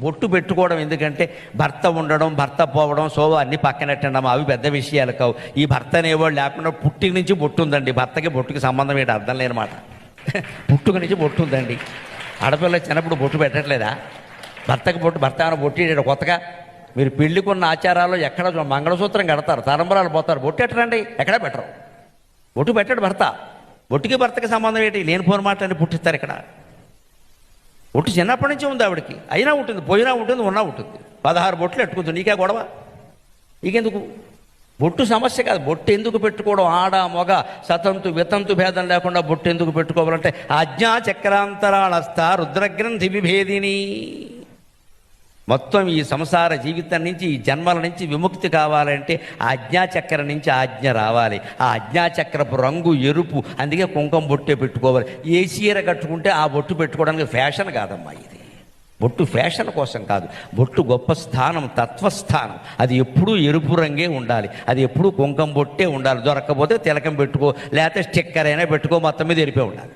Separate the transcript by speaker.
Speaker 1: బొట్టు పెట్టుకోవడం ఎందుకంటే భర్త ఉండడం భర్త పోవడం సో అన్ని పక్కనెట్టడం అవి పెద్ద విషయాలు కావు. ఈ భర్త అనేవాడు లేకుండా పుట్టిక నుంచి బొట్టు ఉందండి. భర్తకి బొట్టుకి సంబంధం ఏంటి? అర్థం లేనమాట పుట్టుక నుంచి బొట్టు ఉందండి. ఆడపిల్ల చిన్నప్పుడు బొట్టు పెట్టట్లేదా? భర్తకి బొట్టు భర్త ఏమైనా బొట్టు కొత్తగా? మీరు పెళ్ళికున్న ఆచారాలు ఎక్కడ మంగళసూత్రం కడతారు తలంబరాలు పోతారు. బొట్టు ఎట్టరండి ఎక్కడ పెట్టరు. బొట్టు పెట్టాడు భర్త. బొట్టుకి భర్తకి సంబంధం ఏంటి? లేని మాట అని పుట్టిస్తారు ఇక్కడ. ఒట్టు చిన్నప్పటి నుంచి ఉంది ఆవిడకి. అయినా ఉంటుంది పోయినా ఉంటుంది ఉన్నా ఉంటుంది. పదహారు బొట్లు పెట్టుకుంటుంది నీకే గొడవ? నీకెందుకు? బొట్టు సమస్య కాదు. బొట్టు ఎందుకు పెట్టుకోవడం? ఆడ మొగ సతంతు వితంతు భేదం లేకుండా బొట్టు ఎందుకు పెట్టుకోవాలంటే అజ్ఞా చక్రాంతరాళస్థ రుద్రగ్రంథి విభేదిని. మొత్తం ఈ సంసార జీవితం నుంచి ఈ జన్మల నుంచి విముక్తి కావాలంటే ఆజ్ఞాచక్రం ఆజ్ఞాచక్ర నుంచి ఆజ్ఞ రావాలి. ఆ ఆజ్ఞాచక్రపు రంగు ఎరుపు అందుకే కుంకుమ బొట్టే పెట్టుకోవాలి. ఏ చీర కట్టుకుంటే ఆ బొట్టు పెట్టుకోవడానికి ఫ్యాషన్ కాదమ్మా ఇది. బొట్టు ఫ్యాషన్ కోసం కాదు. బొట్టు గొప్ప స్థానం తత్వస్థానం. అది ఎప్పుడూ ఎరుపు రంగే ఉండాలి. అది ఎప్పుడూ కుంకం బొట్టే ఉండాలి. దొరకకపోతే తిలకం పెట్టుకో లేకపోతే స్టిక్కర్ అయినా పెట్టుకో మొత్తం మీద ఎరిపే ఉండాలి.